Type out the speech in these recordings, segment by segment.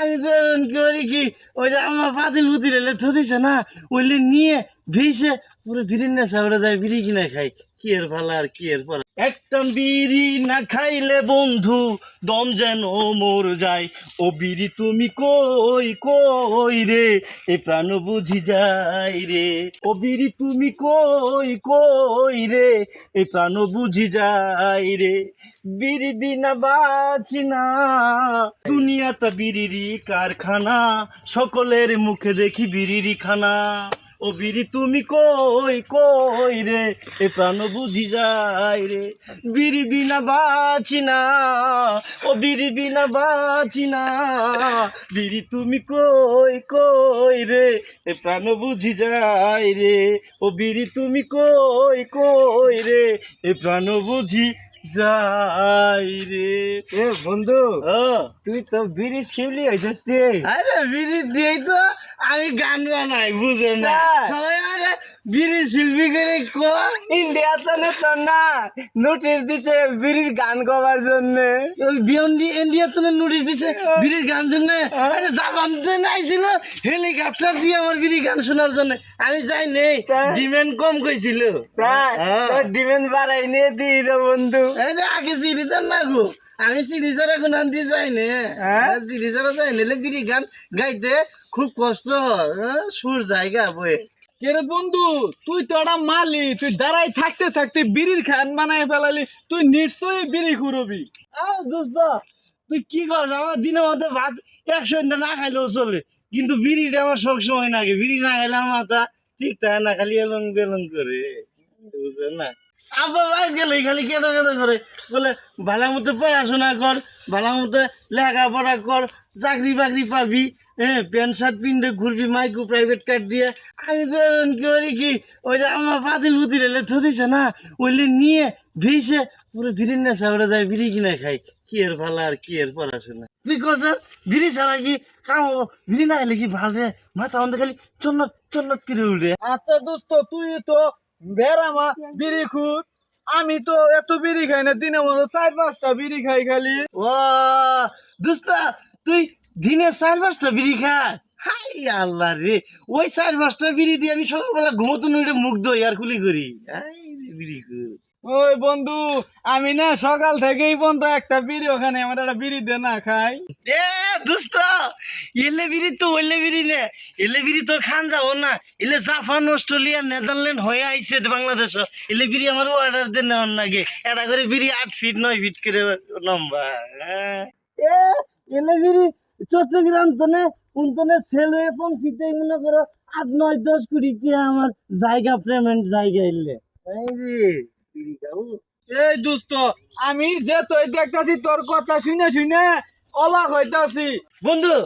আমি বেরোন করি কি? ওইটা আমার পাতিল পুতিল এলে থদিছে না। ওইলে নিয়ে ভিসে পুরো বিড়ির না ওটা যায়, ভিড়ি কিনা খাই কি এর ভালা আর কি এর পর? একটা বিড়ি না খাইলে বন্ধু, দম যেন মোর যায়। ও বিড়ি তুমি কই কই রে? এ প্রাণ বুঝি যায় রে। ও বিড়ি তুমি কই কই রে? এ প্রাণ বুঝি যায় রে। বিড়ি বিনা বাঁচি না দুনিয়াটা বিড়িরই কারখানা। সকলের মুখে দেখি বিড়িরই খানা। ও বিড়ি তুমি কই কই রে? এ প্রাণ বুঝি যায় রে। বিড়ি বিনা বাঁচি না, ও বিড়ি বিনা বাঁচি না। বিড়ি তুমি কই কই রে? এ প্রাণ বুঝি যায় রে। ও বিড়ি তুমি কই কই রে? এ প্রাণ বুঝি যাই রে। এ বন্ধু তুই তো বিড়ি শিবলি হইছিস রে। আরে বিড়ি দিয়েই তো আমি গান বানাই বুঝে না? সবাই আরে বিড়ি শিল্পী করে ইন্ডিয়াতে তো না নোটিশ দিছে বিড়ির গান গাওয়ার জন্য। বিয়ন্ডি ইন্ডিয়া নোটিশ দিছে বিড়ির গান জন্য? আরে জাপান থেকে আইছিল হেলিকপ্টার দিয়ে আমার বিড়ি গান শোনার জন্য। আমি চাই নেই? ডিমান্ড কম কইছিল। হ্যাঁ। ডিমেন্ড বাড়াই নিয়ে দি রে বন্ধু। আগে দেন না গো আমি সিঁড়ি ছাড়া এখন আনতে যাই না। হ্যাঁ? সিঁড়ি ছাড়া যাই নিলে বিড়ি গান গাইতে খুব কষ্ট হয় হ্যাঁ, সুর জায়গা বয়ে। কেরে বন্ধু? তুই তো একটা মালি তুই দাঁড়াই থাকতে থাকতে বিড়ির খান বানাই ফেলালি, তুই নিশ্চয়ই বিড়ি খুরবি দোস্ত, তুই কি কর আমার দিনের মধ্যে ভাত একশো না খাইলেও চলে, কিন্তু বিড়িটা আমার সব সময় নাগে বিড়ি না খাইলে আমার মাথা ঠিক থাকে না, খালি এলং বেলং করে, বুঝলেন না? আব্বা ভাই গেলে খালি কেটে কেটে করে, বলে, ভালো মতো পড়াশোনা কর, ভালো মতো লেখাপড়া কর, চাকরি বাকরি পাবি হ্যাঁ প্যান্ট শার্ট পিনতে ঘুরবি, মাইকু প্রাইভেট কার দিয়ে। আমি বেরোন করি কি? ওইটা আমার পাতিল পুতিল, এলে থদিছে না। ওইলে নিয়ে ভেসে পুরো বিড়ির নেশা ওটা যায় বিড়ি কিনে খাই। কি এর ভালো আর কি এর পড়াশোনা? তুই কস বিড়ি ছাড়া কি কাম? বিড়ি না খেলে কি ভালো মাথা অন্ধে খালি চন্নত চন্নত করে উঠে। আচ্ছা দোস্ত, তুই তো বেড়ামা বিড়ি খুর আমি তো এত বিড়ি খাই না দিনে মতো চার পাঁচটা বিড়ি খাই খালি। ও দোস্তা, তুই দিনে চার পাঁচটা বিড়ি খা হাই আল্লাহ রে ওই চার পাঁচটা বিড়ি দিয়ে আমি সকালবেলা ঘুমোতো নুড়ে মুখ দই আর কুলি করি। হাই বিড়ি কর ওই বন্ধু আমি না সকাল থেকেই বন্ধ একটা বিড়ি ওখানে আমার একটা বিড়ি দে না খাই। এ দোস্ত এলে বিড়ি তো ওইলে বিড়ি নে এলে বিড়ি তোর খান যাব না। এলে জাপান অস্ট্রেলিয়া নেদারল্যান্ড হয়ে আইছে বাংলাদেশ এলে বিড়ি আমার অর্ডার দিয়ে নেওয়ার নাগে। এটা করে বিড়ি আট ফিট নয় ফিট করে লম্বা হ্যাঁ। এলে বিড়ি চট্টগ্রাম তনে উন্তনে ছেলে পৌঁছিতে মনে করো আট নয় দশ কোটি টিয়া আমার জায়গা পেমেন্ট জায়গা এলে। এই দোস্ত আমি যে তুই দেখতাছি তোর কথা শুনে শুনে অবাক হইতাছি। বন্ধু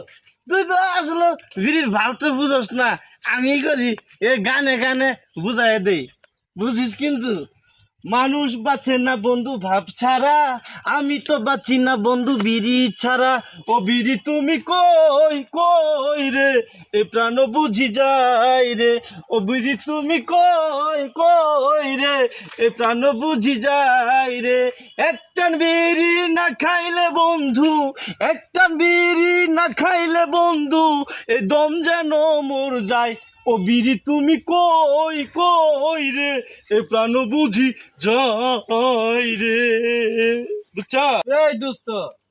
তুই তো আসলে বিড়ির ভাবটা বুঝস না। আমি করি এ গানে গানে বুঝাই দেই। বুঝিস কিন্তু? মানুষ বাঁচে না বন্ধু ভাব ছাড়া, আমি তো বাঁচি না বন্ধু বিড়ি ছাড়া। ও বিড়ি তুমি কই কই রে? এ প্রাণ বুঝি যাই রে। ও বিড়ি তুমি কই কই রে? এ প্রাণ বুঝি যাই রে। একটা বিড়ি না খাইলে বন্ধু একটা বিড়ি না খাইলে বন্ধু, এ দম যেন মোর যায়। ও বিড়ি তুমি কই কই রে? এ প্রাণ বুঝি যাই রে। বুঝছা? এই দোস্ত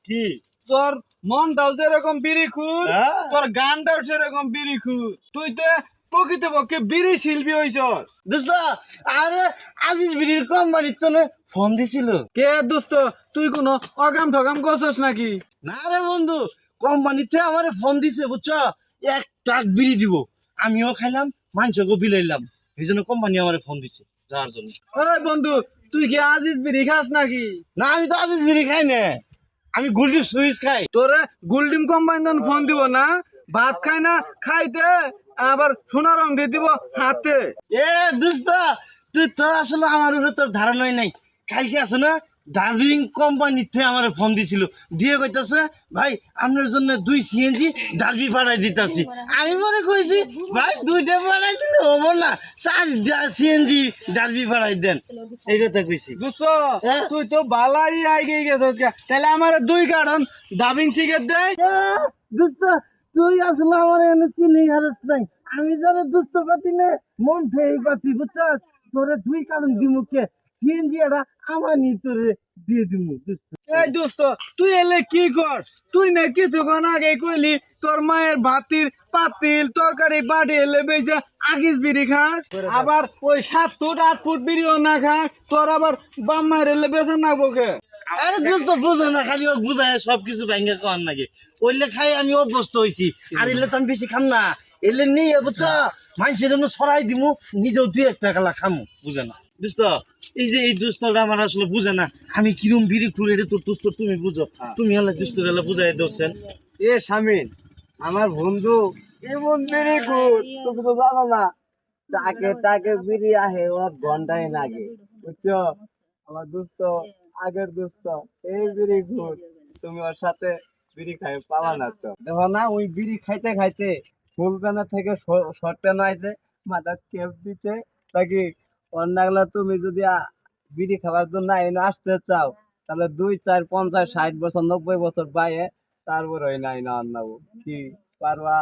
কি? তোর মনটাও যেরকম বিড়ি খুর হ্যাঁ? তোর গানটাও সেরকম বিড়ি খুর। তুই তো প্রকৃতপক্ষে বিড়ি শিল্পী হইছ দোস্ত আরে আজিজ বিড়ির কোম্পানির তো ফোন দিছিল। কে দোস্ত তুই কোনো অকাম ঠকাম করছস নাকি? না রে বন্ধু কোম্পানিতে আমার ফোন দিছে বুঝছ? এক ট্রাক বিড়ি দিব। আমিও খাইলাম মানুষকে বিলাইলাম। এই জন্য কোম্পানি আমার ফোন দিছে যাওয়ার জন্য। ওই বন্ধু তুই কি আজিজ বিড়ি খাস নাকি? না আমি তো আজিজ বিড়ি খাই না। আমি গোল্ডি সুইচ খাই। তোরে গোল্ডিম কোম্পানি ফোন দিব না ভাত খাই না খাইতে আবার সোনা রং দিয়ে দিব হাতে। এ দোস্ত তুই তো আসলে আমার উপরে তোর ধারণাই নাই। খাই কালকে আছে না ডার্জিলিং কোম্পানিতে আমার ফোন দিছিল। দিয়ে কইতাছে ভাই আপনার জন্য দুই সিএনজি ডালবি পাঠাই দিতেছি। আমি মনে কইছি ভাই দুইটা পাঠাই দিলে হব না। চার সিএনজি ডালবি পাঠাই দেন। এই কথা কইছি। বুঝছ? হ্যাঁ? তুই তো বালাই আই গিয়ে গেছ তাহলে আমার দুই কারণ দাবিং সিগারেট দেয় দুষ্ট তুই আসলে আমার এনে চিনি হারস নাই। আমি যারা দুষ্ট পাতি নে মন থেকে পাতি বুঝছস? তোরে দুই কারণ দিমুকে সিএনজি এটা আমার নি তোরে দিয়ে দিমু এই দোস্ত তুই এলে কি কর তুই না কিছুক্ষণ আগে কইলি তোর মায়ের ভাতির পাতিল তরকারি বাড়ি এলে বেজে আগিস বিড়ি খাস। আবার ওই সাত ফুট আট ফুট বিড়িও না খাস তোর আবার বাম মায়ের এলে বেছে না বকে। আরে দোস্ত বুঝে না খালি ও বুঝায় সব কিছু ব্যাংকে কর নাকি। ওইলে খাই আমি অভ্যস্ত হয়েছি আর এলে তো আমি বেশি খাম না। এলে নিয়ে বুঝছ মানুষের জন্য সরাই দিমু নিজেও দুই একটা খেলা খামু। বুঝে না। দোস্ত এই যে এই দুস্তটা আমার আসলে বুঝে না। আমি কিরম বিড়ি খুঁড়ে রে তোর দুস্ত তুমি বুঝো? তুমি হলে দুস্ত হলে বুঝাই দোষেন এ স্বামীন আমার বন্ধু এমন বিড়ি গুড তুমি তো জানো না। তাকে তাকে বিড়ি আহে ওর ঘন্টায় লাগে বুঝছ? আমার দোস্ত আগের দোস্ত এই বিড়ি গুড তুমি ওর সাথে বিড়ি খাই পালা না তো। দেখো না ওই বিড়ি খাইতে খাইতে ফুল থেকে শর্ট প্যান আইছে মাথার কেপ দিতে তাকি তুমি যদি বিড়ি খাবার জন্য আইনে আসতে চাও, তাহলে দুই, চার, পঞ্চাশ, ষাট বছর, নব্বই বছর বাইরে তারপর ওই নাই না অন্যাবো কি পারবা?